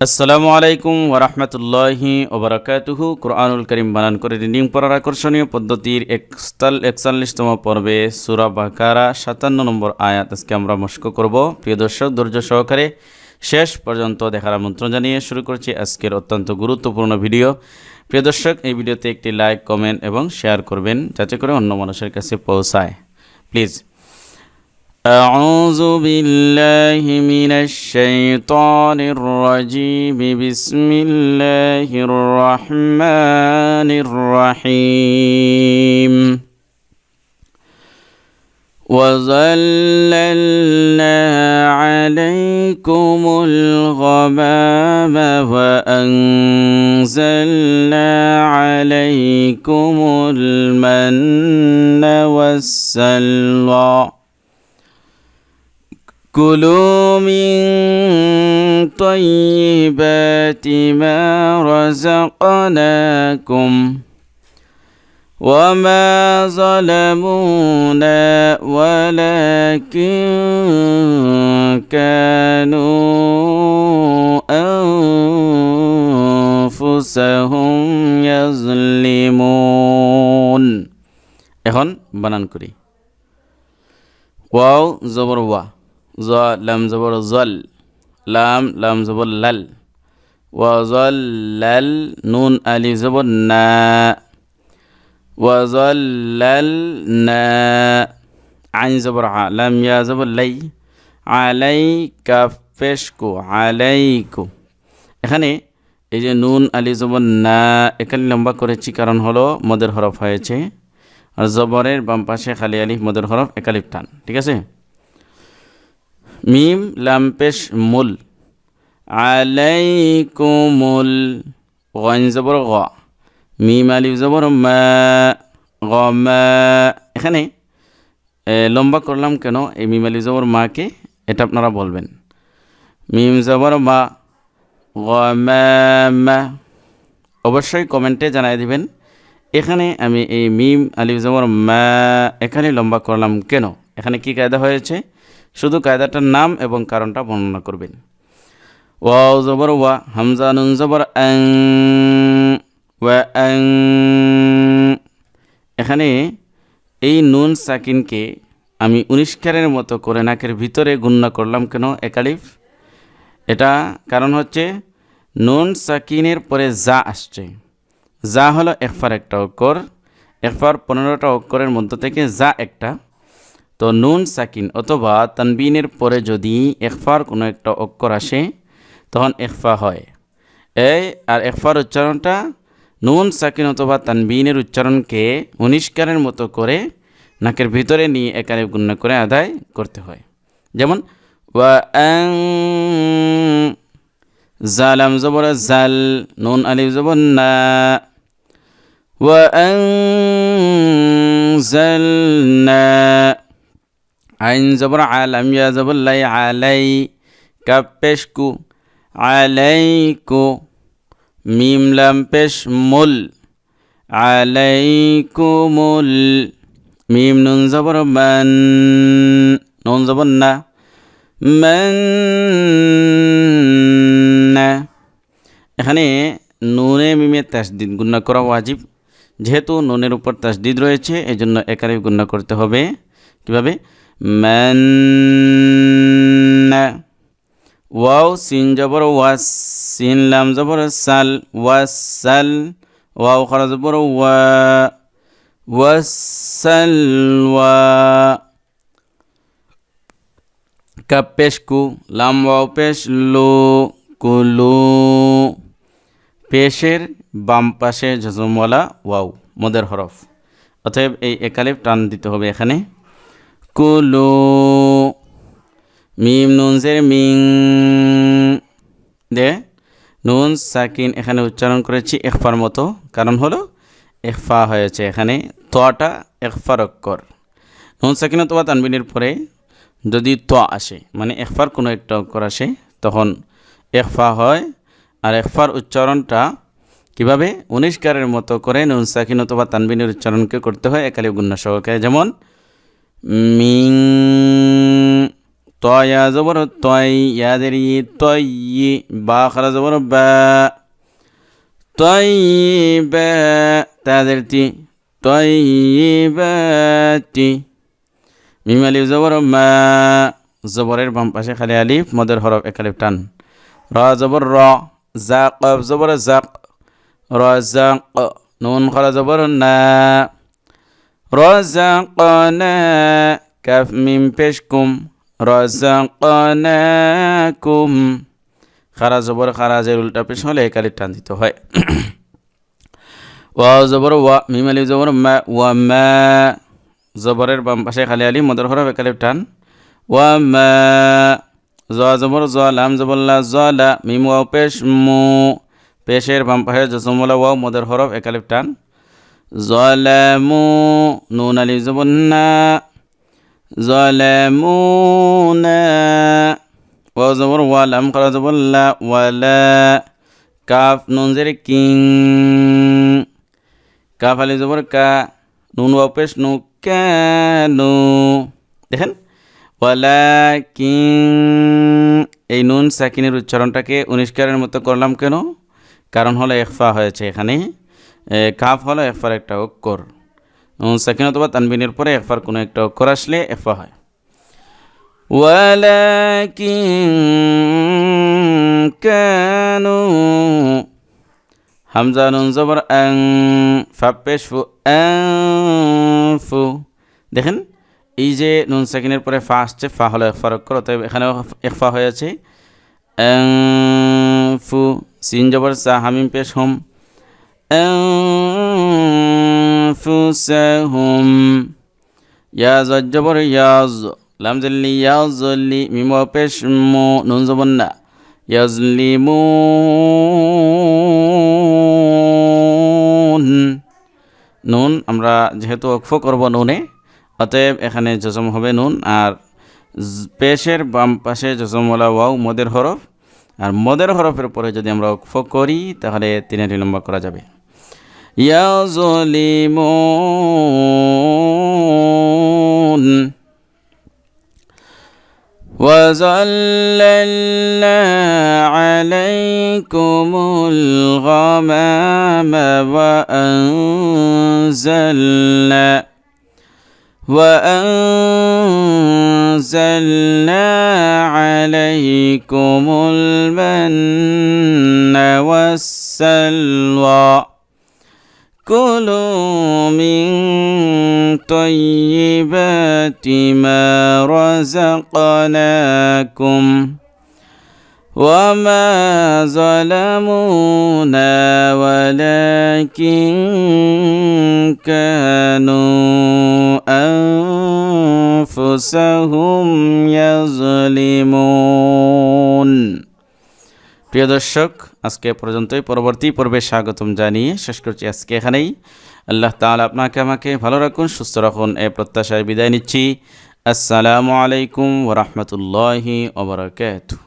আসসালামু আলাইকুম ওরহমতুল্লাহি ওবরাকাতুহু কোরআনুল করিম বানান করে রিডিং পড়ার আকর্ষণীয় পদ্ধতির একস্তাল একচল্লিশতম পর্বে সুরা বাকারা, সাতান্ন নম্বর আয়াত আজকে আমরা মস্ক করব। প্রিয় দর্শক, ধৈর্য সহকারে শেষ পর্যন্ত দেখার আমন্ত্রণ জানিয়ে শুরু করছি আজকের অত্যন্ত গুরুত্বপূর্ণ ভিডিও। প্রিয় দর্শক, এই ভিডিওতে একটি লাইক, কমেন্ট এবং শেয়ার করবেন যাতে করে অন্য মানুষের কাছে পৌঁছায়। প্লিজ أعوذ بالله من الشيطان الرجيم. بسم الله الرحمن الرحيم. وظللنا عليكم الغمام وأنزلنا عليكم المن والسلوى. كلوا من طيبات ما رزقناكم وما ظلمونا ولكن كانوا أنفسهم يظلمون এখন বানান করি ওয়াও জবর ওয়া জ, লাম, জবর জল লাম লাম, জবর, লাল। ওয়াজল লাল, নুন, আলি, জবর, না। ওয়াজল লাল, না। আইন, জবর আ লাম, ইয়া, জবর, লাই। আলাই কাফেশকু আলাইকু। এখানে এই যে নুন, আলি, জবর, না, এখানে লম্বা করেছি কারণ হলো মদের হরফ হয়েছে। আর জবরের বাম পাশে খালি আলিফ, মদের হরফ একালিফ টান। ঠিক আছে? মিম লাম্পেশ মুল। আলাইকুমুল গন জবর গ। মিম আলিফ জবর মা এখানে লম্বা করলাম কেন? এই মিম আলিফ জবর মাকে, এটা আপনারা বলবেন। মিম জবর মা, গ মা। অবশ্যই কমেন্টে জানাই দিবেন, এখানে আমি এই মিম আলিফ জবর মা, এখানে লম্বা করলাম কেন? এখানে কি কায়দা হয়েছে? শুধু কায়দাটার নাম এবং কারণটা বর্ণনা করবেন। ওয়াও জবর, ওয়া হামজা নুন জবর আং ওয়া আং এখানে এই নুন সাকিনকে আমি উনিশকারের মতো করে নাকের ভিতরে গুণনা করলাম কেন? একালিফ এটা কারণ হচ্ছে নুন সাকিনের পরে যা আসছে। যা হলো একফার একটা অক্ষর। একফার পনেরোটা অক্ষরের মধ্য থেকে যা একটা। তো নুন, সাকিন অথবা তানবিনের পরে যদি একফার কোনো একটা অক্ষর আসে, তখন একফা হয়। এই আর একফার উচ্চারণটা নুন, সাকিন অথবা তানবিনের উচ্চারণকে উনিশকারের মতো করে নাকের ভিতরে নিয়ে একারে গুণ্য করে আদায় করতে হয়। যেমন, ওয়া জালাম জবর জাল, নুন আলিফ জবর না। জালনা আইন জবর আলাম ইয়া জবর লাই আলাই কাপেশকু আলাইকু মিম লাম পেশ মুল আলাইকুমুল মিম নুন জবর মান, নুন জবর না, মান এখানে নুনে মিমে তাসদিদ গুণা করা ওয়াজিব, যেহেতু নুনের উপর তাসদিদ রয়েছে এই জন্য একারে গুণা করতে হবে। কীভাবে? মান ওয়াও সিন জবর ওয়াস সিন লাম জবর সাল ওয়াসাল ওয়াও খরা জবর ওয়া ওয়াসালওয়া কাপ পেশ লাম ওয়াও পেশ লো কুলু পেশের বাম পাশে ঝজমওয়ালা ওয়াও মদের হরফ অতএব এই একালিফ টান দিতে হবে এখানে। কুলু। মিম, নুন, জের, মিং। দে। নুন, সাকিন, এখানে উচ্চারণ করেছি একফার মতো। কারণ হলো একফা হয়েছে এখানে। তোয়াটা একফার অক্ষর। নুন, সাকিন, অথবা তানবিনের পরে যদি ত আসে মানে একফার কোনো একটা অক্ষর আসে, তখন একফা হয়। আর একফার উচ্চারণটা কীভাবে? উনিশকারের মতো করে নুন, সাকিন, অথবা তানবিনের উচ্চারণকে করতে হয়, একালি গুণ্য সহকারে যেমন মিং তয়া জবর তয় ই তয় বা জবর বা তয় বা তি তয় তি মিম আলিফ জবর মা জবরের বাম পাশে খালি আলিফ, মদের হরফ এক টান। র জবর র, জাক জবর জাক। র জাক, নুন খারা জবর না। কাফ মিম পেশকুম রজাকনাকুম খারা জবর খারাজের উল্টা পেশ হলে একালি টান দিতে হয়। ওয়া জবর ওয়া, মিম আলি জবর মা, ওয়া, মা। জবরের বাম পাশে খালি আলি মদর হরফ একালি টান। ওয়া, মা। জ জবর জ লাম জবল্লা জ লা, মিম, ওয়াও, পেশ, মু। পেশের বাম পাশে জসমলা ওয়াও, মদর হরফ একালিফ টান। জলামু নুন আলিফ জবন্না জলামুনা ওয়াও জবর ওয়ালাম করা জবল্লা ওয়ালা কাফ নুন জের কিং কাফ আলিফ জবর কা নুন ওয়াও পেশ নু কেনু দেখেন ওয়ালা কিং এই নুন সাকিনের উচ্চারণটাকে উনিশকারের মতো করলাম কেন? কারণ হলো একফা হয়েছে এখানে। কাফ হলো একফার একটা অক্ষর নুন সাকিন অথবা তানবিনের পরে একফার কোনো একটা অক্ষর আসলে একফা হয় ولكن كانوا হামজা নুন জবর আং ফাপেশ ফু আনফু দেখেন এই যে নুন সেকেন্ডের পরে ফা আসছে ফা হলো একফার অক্ষর অতএব এখানেও একফা হয়েছে ফু সিন জবর সা হামিম পেশ হোম أنفسهم يا زجبر ياز لم زلي يازلي ميمو পেশ মো নুন জবর না ইয়াজলিমুন নুন আমরা যেহেতু অক্ফ করব নুনে অতএব এখানে জজম হবে নুন আর পেশের বাম পাশে জজমওয়ালা ওয়াও মদের হরফ আর মদের হরফের পরে যদি আমরা অক্ফ করি তাহলে তিনটি লম্বা করা যাবে يظلمون وظللنا عليكم الغمام وأنزلنا وأنزلنا عليكم المن والسلوى. كلوا من طيبات ما رزقناكم وما ظلمونا ولكن كانوا أنفسهم يظلمون প্রিয় দর্শক আজকে পর্যন্তই। পরবর্তী পর্বে স্বাগতম জানিয়ে শেষ করছি আজকে এখানেই। আল্লাহ তাআলা আপনাকে, আমাকে ভালো রাখুন, সুস্থ রাখুন, এ প্রত্যাশায় বিদায় নিচ্ছি। আসসালামু আলাইকুম ওরহমতুল্লাহি ওবরাকাতুহ